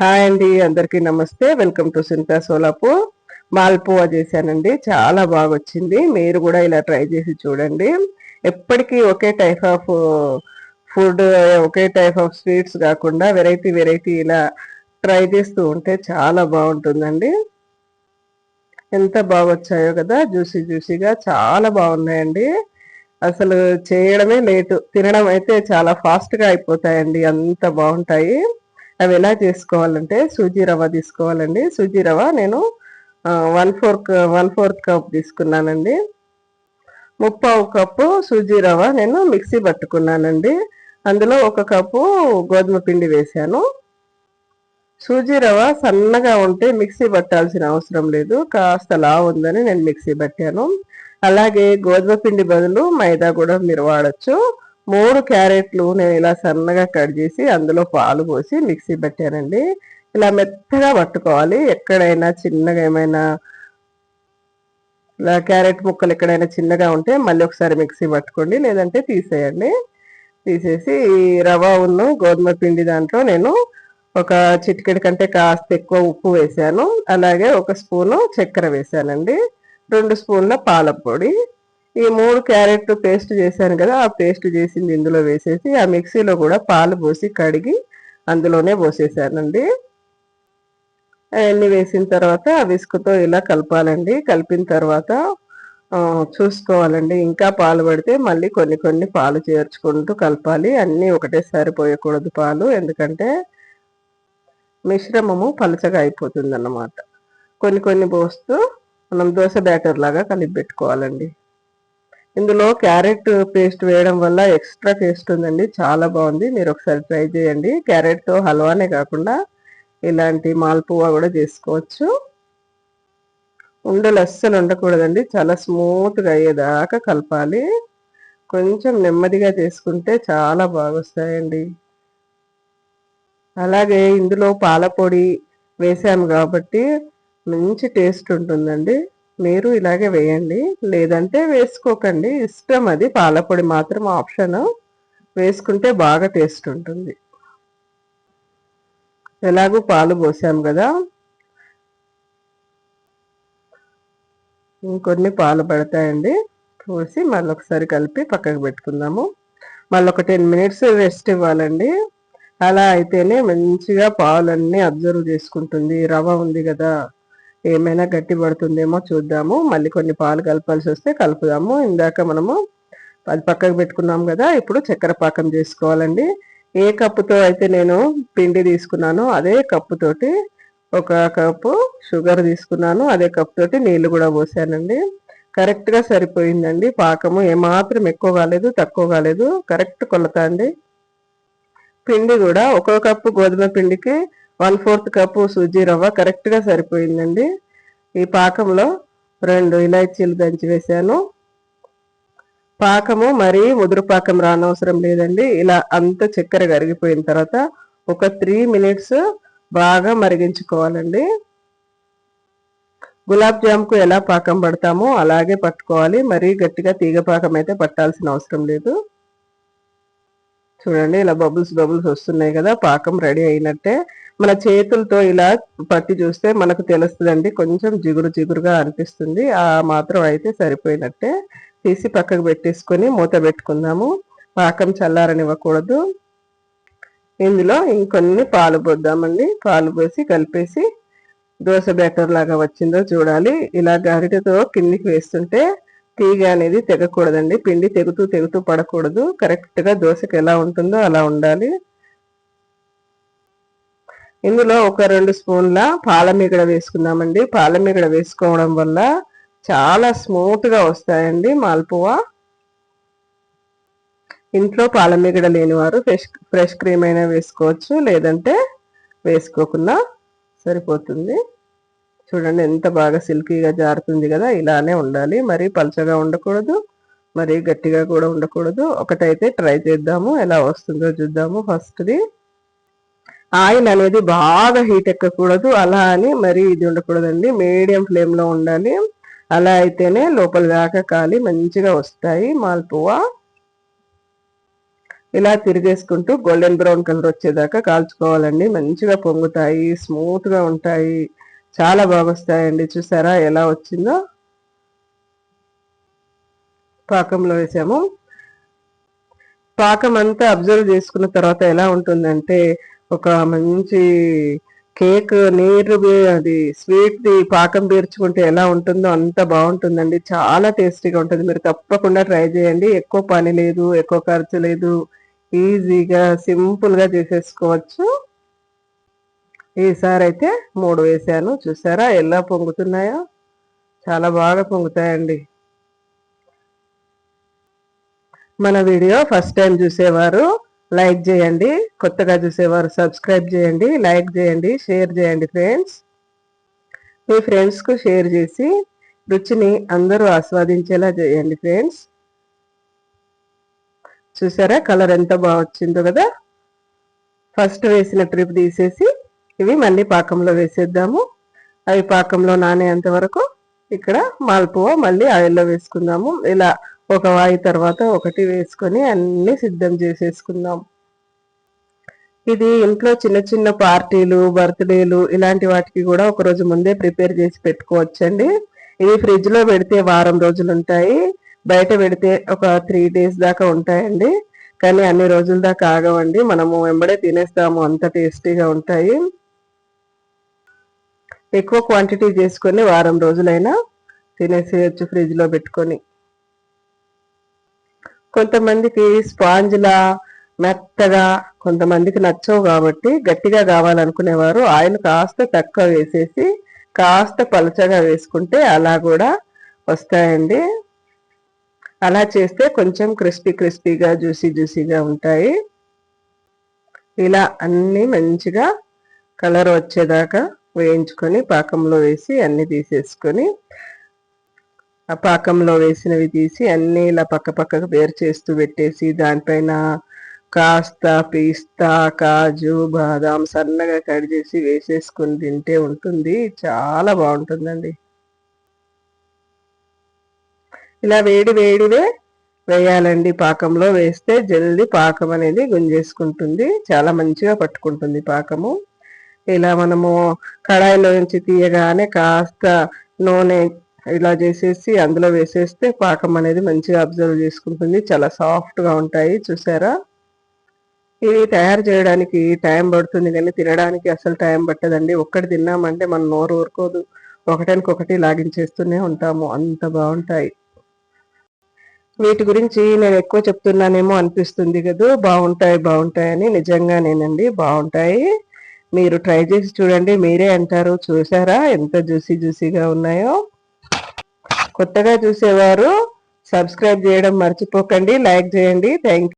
Hi అండి అందరికీ నమస్తే. వెల్కమ్ టు సింతా సోలాపు మాల్పువా చేశానండి. చాలా బాగా వచ్చింది మీరు కూడా ఇలా ట్రై చేసి చూడండి. ఎప్పటికీ ఒకే టైప్ ఆఫ్ ఫుడ్ ఒకే టైప్ ఆఫ్ స్వీట్స్ కాకుండా వెరైటీ వెరైటీ ఇలా ట్రై చేస్తూ ఉంటే చాలా బాగుంటుందండి. ఎంత బాగా వచ్చాయో కదా జ్యూసీ జ్యూసీగా చాలా బాగున్నాయండి. అసలు చేయడమే లేటు తినడం అయితే చాలా ఫాస్ట్గా అయిపోతాయండి. అంత బాగుంటాయి. అవి ఎలా చేసుకోవాలంటే సూజీ రవ్వ తీసుకోవాలండి. సూజీ రవ్వ నేను one fourth one fourth cup తీసుకున్నానండి. ముప్పావు కప్పు సూజీ రవ్వ నేను మిక్సీ పట్టుకున్నానండి. అందులో ఒక కప్పు గోధుమ పిండి వేశాను. సూజీ రవ్వ సన్నగా ఉంటే మిక్సీ పట్టాల్సిన అవసరం లేదు. కాస్త లా ఉందని నేను మిక్సీ పట్టాను. అలాగే గోధుమ పిండి బదులు మైదా కూడా మీరు వాడచ్చు. మూడు క్యారెట్లు నేను ఇలా సన్నగా కట్ చేసి అందులో పాలు పోసి మిక్సీ పెట్టానండి. ఇలా మెత్తగా పట్టుకోవాలి. ఎక్కడైనా చిన్నగా ఏమైనా ఇలా క్యారెట్ ముక్కలు ఎక్కడైనా చిన్నగా ఉంటే మళ్ళీ ఒకసారి మిక్సీ పట్టుకోండి. లేదంటే తీసేయండి. తీసేసి ఈ రవ ఉన్న గోధుమ పిండి దాంట్లో నేను ఒక చిటికెడి కంటే కాస్త ఎక్కువ ఉప్పు వేసాను. అలాగే ఒక స్పూను చక్కెర వేసానండి. రెండు స్పూన్ల పాలపొడి. ఈ మూడు క్యారెట్ పేస్ట్ చేశాను కదా ఆ పేస్ట్ చేసింది ఇందులో వేసేసి ఆ మిక్సీలో కూడా పాలు పోసి కడిగి అందులోనే పోసేసానండి. అవన్నీ వేసిన తర్వాత విసుకుతో ఇలా కలపాలండి. కలిపిన తర్వాత చూసుకోవాలండి. ఇంకా పాలు పడితే మళ్ళీ కొన్ని కొన్ని పాలు చేర్చుకుంటూ కలపాలి. అన్నీ ఒకటేసారి పోయకూడదు పాలు ఎందుకంటే మిశ్రమము పలచగా అయిపోతుంది అన్నమాట కొన్ని కొన్ని పోస్తూ మనం దోశ బ్యాటర్ లాగా కలిపి పెట్టుకోవాలండి. ఇందులో క్యారెట్ పేస్ట్ వేయడం వల్ల ఎక్స్ట్రా టేస్ట్ ఉందండి చాలా బాగుంది. మీరు ఒకసారి ట్రై చేయండి. క్యారెట్తో హల్వానే కాకుండా ఇలాంటి మాల్పువా కూడా చేసుకోవచ్చు. ఉండలు అస్సలు ఉండకూడదండి చాలా స్మూత్గా అయ్యేదాకా కలపాలి. కొంచెం నెమ్మదిగా చేసుకుంటే చాలా బాగా వస్తాయండి అలాగే ఇందులో పాలపొడి వేసాము కాబట్టి మంచి టేస్ట్ ఉంటుందండి. మీరు ఇలాగే వేయండి. లేదంటే వేసుకోకండి. ఇష్టం అది. పాలపొడి మాత్రం ఆప్షన్. వేసుకుంటే బాగా టేస్ట్ ఉంటుంది. ఎలాగూ పాలు పోసాం కదా. ఇంకొన్ని పాలు పడతాయండి. పోసి మళ్ళీ ఒకసారి కలిపి పక్కకు పెట్టుకుందాము. మళ్ళీ ఒక టెన్ మినిట్స్ రెస్ట్ ఇవ్వాలండి. అలా అయితేనే మంచిగా పాలన్నీ అబ్జర్వ్ చేసుకుంటుంది. రవ ఉంది కదా. ఏమైనా గట్టి పడుతుందేమో చూద్దాము. మళ్ళీ కొన్ని పాలు కలపాల్సి వస్తే కలుపుదాము. ఇందాక మనము అది పక్కకు పెట్టుకున్నాం కదా ఇప్పుడు చక్కెర పాకం చేసుకోవాలండి. ఏ కప్పుతో అయితే నేను పిండి తీసుకున్నానో అదే కప్పుతోటి ఒక కప్పు షుగర్ తీసుకున్నాను అదే కప్ తోటి నీళ్ళు కూడా పోసానండి. కరెక్ట్గా సరిపోయిందండి. పాకము ఏమాత్రం ఎక్కువ కాలేదు తక్కువ కాలేదు. కరెక్ట్ కొలత అండి. పిండి కూడా ఒక కప్పు గోధుమ పిండికి వన్ ఫోర్త్ కప్పు సూజీ రవ్వ కరెక్ట్గా సరిపోయిందండి. ఈ పాకంలో రెండు ఇలాచీలు దంచి వేసాను పాకము మరీ ముదురు పాకం రానవసరం లేదండి. ఇలా అంత చక్కెర కరిగిపోయిన తర్వాత ఒక త్రీ మినిట్స్ బాగా మరిగించుకోవాలండి. గులాబ్ జామ్కు ఎలా పాకం పడతామో అలాగే పట్టుకోవాలి. మరీ గట్టిగా తీగ పాకం అయితే పట్టాల్సిన అవసరం లేదు. చూడండి ఇలా బబుల్స్ బబుల్స్ వస్తున్నాయి కదా పాకం రెడీ అయినట్టే. మన చేతులతో ఇలా పట్టి చూస్తే మనకు తెలుస్తుందండి కొంచెం జిగురు జిగురుగా అనిపిస్తుంది. ఆ మాత్రం అయితే సరిపోయినట్టే. తీసి పక్కకు పెట్టేసుకొని మూత పెట్టుకుందాము. పాకం చల్లారనివ్వకూడదు. ఇందులో ఇంకొన్ని పాలు పోద్దామండి. పాలు పోసి కలిపేసి దోశ బ్యాటర్ లాగా వచ్చిందో చూడాలి. ఇలా గరిటతో కిందికి వేస్తుంటే తీగ అనేది తెగకూడదండి. పిండి తెగుతూ తెగుతూ పడకూడదు. కరెక్ట్గా దోశకు ఎలా ఉంటుందో అలా ఉండాలి. ఇందులో ఒక రెండు స్పూన్ల పాలమీగడ వేసుకుందామండి. పాలమీగడ వేసుకోవడం వల్ల చాలా స్మూత్గా వస్తాయండి మాల్పువా. ఇంట్లో పాలమీగడ లేనివారు ఫ్రెష్ ఫ్రెష్ క్రీమ్ అయినా వేసుకోవచ్చు. లేదంటే వేసుకోకుండా సరిపోతుంది. చూడండి ఎంత బాగా సిల్కీగా జారుతుంది కదా ఇలానే ఉండాలి. మరి పలచగా ఉండకూడదు మరి గట్టిగా కూడా ఉండకూడదు. ఒకటైతే ట్రై చేద్దాము ఎలా వస్తుందో చూద్దాము ఫస్ట్ది. ఆయిల్ అనేది బాగా హీట్ ఎక్కకూడదు అలా అని మరి ఇది ఉండకూడదండి. మీడియం ఫ్లేమ్లో ఉండాలి. అలా అయితేనే లోపల దాకా కాలి మంచిగా వస్తాయి మాల్పువా ఇలా తిరిగేసుకుంటూ గోల్డెన్ బ్రౌన్ కలర్ వచ్చేదాకా కాల్చుకోవాలండి. మంచిగా పొంగుతాయి స్మూత్గా ఉంటాయి. చాలా బాగా వస్తాయండి చూసారా ఎలా వచ్చిందో? పాకంలో వేసాము. పాకం అంతా అబ్జర్వ్ చేసుకున్న తర్వాత ఎలా ఉంటుందంటే ఒక మంచి కేక్ నీరు అది స్వీట్ది పాకం పీర్చుకుంటే ఎలా ఉంటుందో అంత బాగుంటుందండి. చాలా టేస్టీగా ఉంటుంది. మీరు తప్పకుండా ట్రై చేయండి. ఎక్కువ పని లేదు ఎక్కువ ఖర్చు లేదు. ఈజీగా సింపుల్గా చేసేసుకోవచ్చు. ఈసారి అయితే మూడు వేసాను. చూసారా ఎలా పొంగుతున్నాయో? చాలా బాగా పొంగుతాయండి. మన వీడియో ఫస్ట్ టైం చూసేవారు లైక్ చేయండి. కొత్తగా చూసేవారు సబ్స్క్రైబ్ చేయండి లైక్ చేయండి షేర్ చేయండి ఫ్రెండ్స్. మీ ఫ్రెండ్స్కు షేర్ చేసి రుచిని అందరూ ఆస్వాదించేలా చేయండి ఫ్రెండ్స్. చూసారా కలర్ ఎంత బాగా వచ్చిందో కదా? ఫస్ట్ వేసిన ట్రిప్ తీసేసి ఇవి మళ్ళీ పాకంలో వేసేద్దాము. అవి పాకంలో నానేంత వరకు ఇక్కడ మాల్పువ మళ్ళీ ఆయిల్లో వేసుకుందాము. ఇలా ఒక వాయి తర్వాత ఒకటి వేసుకొని అన్ని సిద్ధం చేసేసుకుందాం ఇది ఇంట్లో చిన్న చిన్న పార్టీలు బర్త్డేలు ఇలాంటి వాటికి కూడా ఒక రోజు ముందే ప్రిపేర్ చేసి పెట్టుకోవచ్చండి. ఇవి ఫ్రిడ్జ్లో పెడితే వారం రోజులు ఉంటాయి. బయట పెడితే ఒక త్రీ డేస్ దాకా ఉంటాయండి. కానీ అన్ని రోజుల దాకా ఆగవండి. మనము వెంబడే తినేస్తాము. అంత టేస్టీగా ఉంటాయి. ఎక్కువ క్వాంటిటీ చేసుకొని వారం రోజులైనా తినేసేయచ్చు ఫ్రిడ్జ్లో పెట్టుకొని. కొంతమందికి స్పాంజ్లా మెత్తగా కొంతమందికి నచ్చవు కాబట్టి గట్టిగా కావాలనుకునేవారు ఆయిల్ కాస్త తక్కువ వేసేసి కాస్త పలచగా వేసుకుంటే అలా కూడా వస్తాయండి. అలా చేస్తే కొంచెం క్రిస్పీ క్రిస్పీగా జ్యూసీ జ్యూసీగా ఉంటాయి. ఇలా అన్నీ మంచిగా కలర్ వచ్చేదాకా వేయించుకొని పాకంలో వేసి అన్ని తీసేసుకొని ఆ పాకంలో వేసినవి తీసి అన్ని ఇలా పక్క పక్కకు వేరు చేస్తూ పెట్టేసి దానిపైన కాస్త పిస్తా కాజు బాదాం సన్నగా కట్ చేసి వేసేసుకుని తింటే ఉంటుంది. చాలా బాగుంటుందండి. ఇలా వేడి వేడివే వేయాలండి. పాకంలో వేస్తే జల్దీ పాకం అనేది గుంజేసుకుంటుంది. చాలా మంచిగా పట్టుకుంటుంది పాకము. ఇలా మనము కడాయిలో నుంచి తీయగానే కాస్త నూనె ఇలా చేసేసి అందులో వేసేస్తే పాకం అనేది మంచిగా అబ్జర్వ్ చేసుకుంటుంది. చాలా సాఫ్ట్గా ఉంటాయి. చూసారా? ఇవి తయారు చేయడానికి టైం పడుతుంది కానీ తినడానికి అసలు టైం పట్టదండి. ఒక్కటి తిన్నామంటే మనం నోరు ఊరుకోదు. ఒకటి లాగించేస్తూనే ఉంటాము. అంత బాగుంటాయి. వీటి గురించి నేను ఎక్కువ చెప్తున్నానేమో అనిపిస్తుంది కదా. బాగుంటాయి బాగుంటాయని. నిజంగానేనండి. బాగుంటాయి. మీరు ట్రై చేసి చూడండి. మీరే అంటారు చూసారా? ఎంత జ్యూసీ జ్యూసీగా ఉన్నాయో. కొత్తగా చూసేవారు సబ్స్క్రైబ్ చేయడం మర్చిపోకండి లైక్ చేయండి. థ్యాంక్